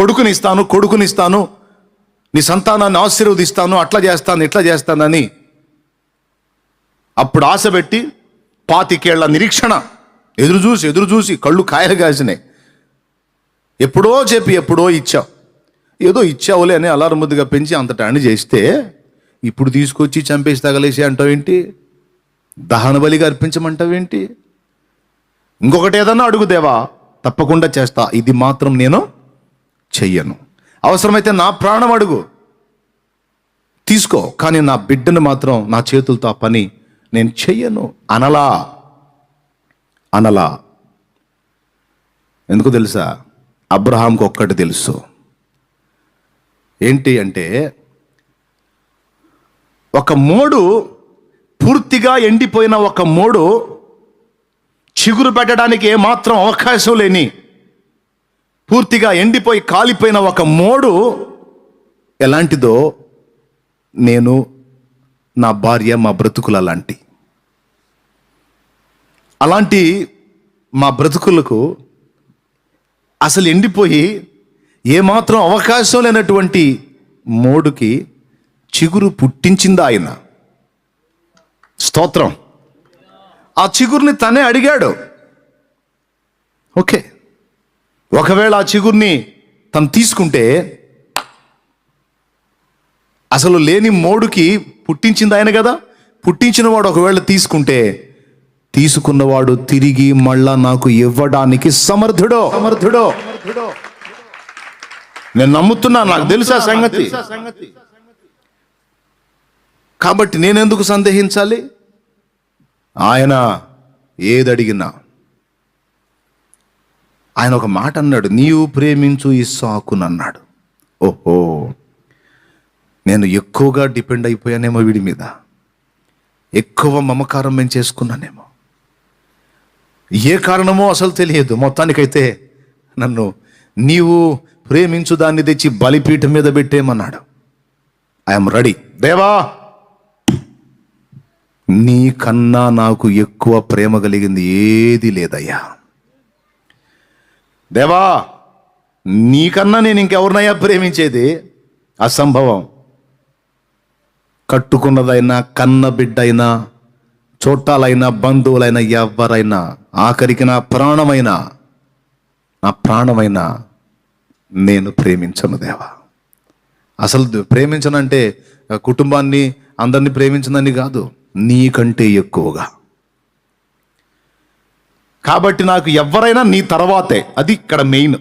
కొడుకునిస్తాను కొడుకునిస్తాను. నీ సంతానాన్ని ఆశీర్వదిస్తాను అట్లా చేస్తాను ఇట్లా చేస్తానని అప్పుడు ఆశ పెట్టి పాతికేళ్ళ నిరీక్షణ ఎదురు చూసి ఎదురు చూసి కళ్ళు కాయలు కాసినాయి. ఎప్పుడో చెప్పి ఎప్పుడో ఇచ్చావు. ఏదో ఇచ్చావులే అని అలారం ముద్దుగా పెంచి అంతటా అని చేస్తే ఇప్పుడు తీసుకొచ్చి చంపేసి తగలేసి అంటావేంటి దహన బలిగా అర్పించమంటావేంటి ఇంకొకటి ఏదన్నా అడుగుదేవా తప్పకుండా చేస్తా. ఇది మాత్రం నేను చెయ్యను. అవసరమైతే నా ప్రాణం అడుగు. తీసుకో కానీ నా బిడ్డను మాత్రం నా చేతులతో ఆ పని నేను చెయ్యను. అనలా. అనలా. ఎందుకు తెలుసా? అబ్రహాంకు ఒక్కటి తెలుసు. ఏంటి అంటే ఒక మోడు పూర్తిగా ఎండిపోయిన ఒక మోడు చిగురు పెట్టడానికి ఏమాత్రం అవకాశం లేని పూర్తిగా ఎండిపోయి కాలిపోయిన ఒక మోడు ఎలాంటిదో నేను నా భార్య మా బ్రతుకులు అలాంటి అలాంటి మా బ్రతుకులకు అసలు ఎండిపోయి ఏమాత్రం అవకాశం లేనటువంటి మోడుకి చిగురు పుట్టించింది ఆయన. స్తోత్రం. ఆ చిగురుని తనే అడిగాడు. ఓకే. ఒకవేళ ఆ చిగురిని తను తీసుకుంటే అసలు లేని మోడుకి పుట్టించింది ఆయన కదా. పుట్టించిన వాడు ఒకవేళ తీసుకుంటే తీసుకున్నవాడు తిరిగి మళ్ళా నాకు ఇవ్వడానికి సమర్థుడో. సమర్థుడో. నేను నమ్ముతున్నా నాకు తెలుసా సంగతి. కాబట్టి నేనెందుకు సందేహించాలి? ఆయన ఏదడిగినా ఆయన ఒక మాట అన్నాడు నీవు ప్రేమించు ఇస్సాకును అన్నాడు. ఓహో నేను ఎక్కువగా డిపెండ్ అయిపోయానేమో వీడి మీద. ఎక్కువ మమకారం మేము చేసుకున్నానేమో. ఏ కారణమో అసలు తెలియదు. మొత్తానికైతే నన్ను నీవు ప్రేమించు దాన్ని తెచ్చి బలిపీఠం మీద పెట్టేమన్నాడు ఐఎమ్ రెడీ దేవా! నీ కన్నా నాకు ఎక్కువ ప్రేమ కలిగింది ఏది లేదయ్యా. దేవా నీకన్నా నేను ఇంకెవరినయ్యా ప్రేమించేది? అసంభవం. కట్టుకున్నదైనా కన్న బిడ్డైనా చుట్టాలైనా బంధువులైనా ఎవరైనా ఆఖరికి నా ప్రాణమైనా నా ప్రాణమైనా నేను ప్రేమించను దేవా. అసలు ప్రేమించనంటే కుటుంబాన్ని అందరినీ ప్రేమించనని కాదు నీకంటే ఎక్కువగా. కాబట్టి నాకు ఎవరైనా నీ తర్వాతే. అది ఇక్కడ మెయిన్.